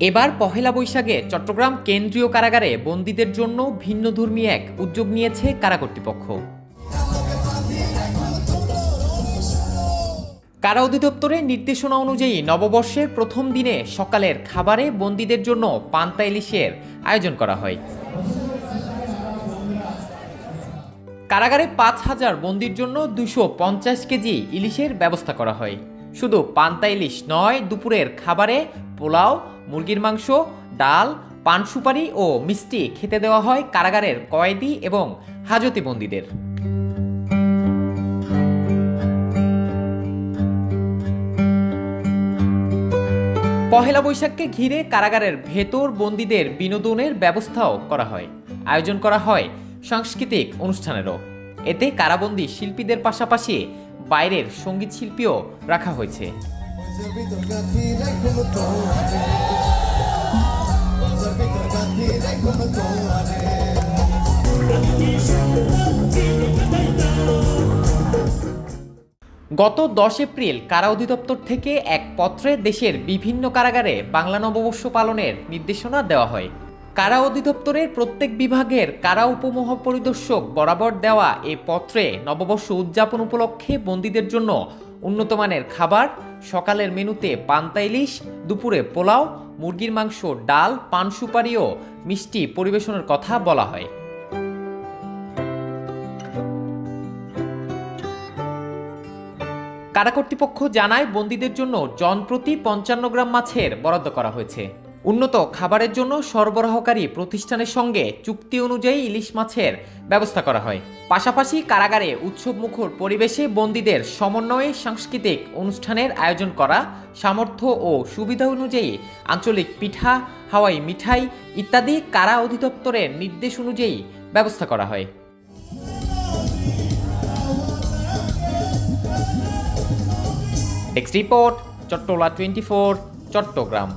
এবার পহেলা বৈশাখে চট্টগ্রাম কেন্দ্রীয় কারাগারে বন্দীদের জন্য ভিন্ন ভিন্নধর্মী এক উদ্যোগ নিয়েছে কারা কর্তৃপক্ষ। কারা অধিদপ্তরের নির্দেশনা অনুযায়ী নববর্ষের প্রথম দিনে সকালের খাবারে বন্দীদের জন্য পান্তা ইলিশের আয়োজন করা হয়। কারাগারে পাঁচ হাজার বন্দির জন্য দুশো পঞ্চাশ কেজি ইলিশের ব্যবস্থা করা হয়। শুধু পান্তা ইলিশ নয়, দুপুরের খাবারে পোলাও, মুরগির মাংস, ডাল, পান সুপারি ও মিষ্টি খেতে দেওয়া হয় কারাগারের কয়েদি এবং হাজতি বন্দীদের। পহেলা বৈশাখকে ঘিরে কারাগারের ভেতর বন্দীদের বিনোদনের ব্যবস্থাও করা হয়। আয়োজন করা হয় সাংস্কৃতিক অনুষ্ঠানেরও। এতে কারাবন্দী শিল্পীদের পাশাপাশি বাইরের সংগীত শিল্পীও রাখা হয়েছে। গত দশ এপ্রিল কারা অধিদপ্তর থেকে এক পত্রে দেশের বিভিন্ন কারাগারে বাংলা নববর্ষ পালনের নির্দেশনা দেওয়া হয়। কারা অধিদপ্তরের প্রত্যেক বিভাগের কারা উপমহাপরিদর্শক বরাবর দেওয়া এ পত্রে নববর্ষ উদযাপন উপলক্ষে বন্দীদের জন্য উন্নতমানের খাবার, সকালের মেনুতে পান্তা ইলিশ, দুপুরে পোলাও, মুরগির মাংস, ডাল, পান সুপারি ও মিষ্টি পরিবেশনের কথা বলা হয়। কারা কর্তৃপক্ষ জানায়, বন্দীদের জন্য জনপ্রতি পঞ্চান্ন গ্রাম মাছের বরাদ্দ করা হয়েছে। উন্নত খাবারের জন্য সরবরাহকারী প্রতিষ্ঠানের সঙ্গে চুক্তি অনুযায়ী ইলিশ মাছের ব্যবস্থা করা হয়। পাশাপাশি কারাগারে উৎসব মুখর পরিবেশে বন্দীদের সমন্বয়ে সাংস্কৃতিক অনুষ্ঠানের আয়োজন করা, সামর্থ্য ও সুবিধা অনুযায়ী আঞ্চলিক পিঠা, হাওয়াই মিঠাই ইত্যাদি কারা অধিদপ্তরের নির্দেশ অনুযায়ী ব্যবস্থা করা হয়। Text report Chattala twenty four Chattogram